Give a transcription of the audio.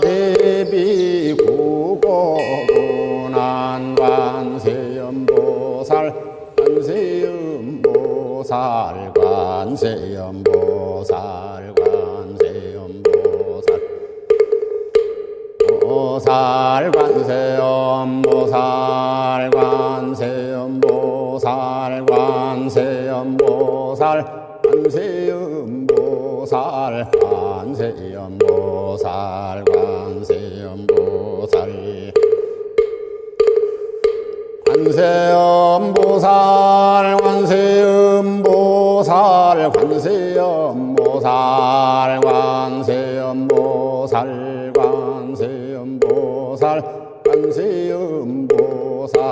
대비 구고군한 관세음보살 관세음보살 관세음보살 관세음보살 보살 관세음 보살 관세음 보살 관세음 한세연보살 한세연보살 한세연보살 관세연보살. 한세연보살 관세연보살 관세연보살 관세연보살 관세연보살 관세연보살.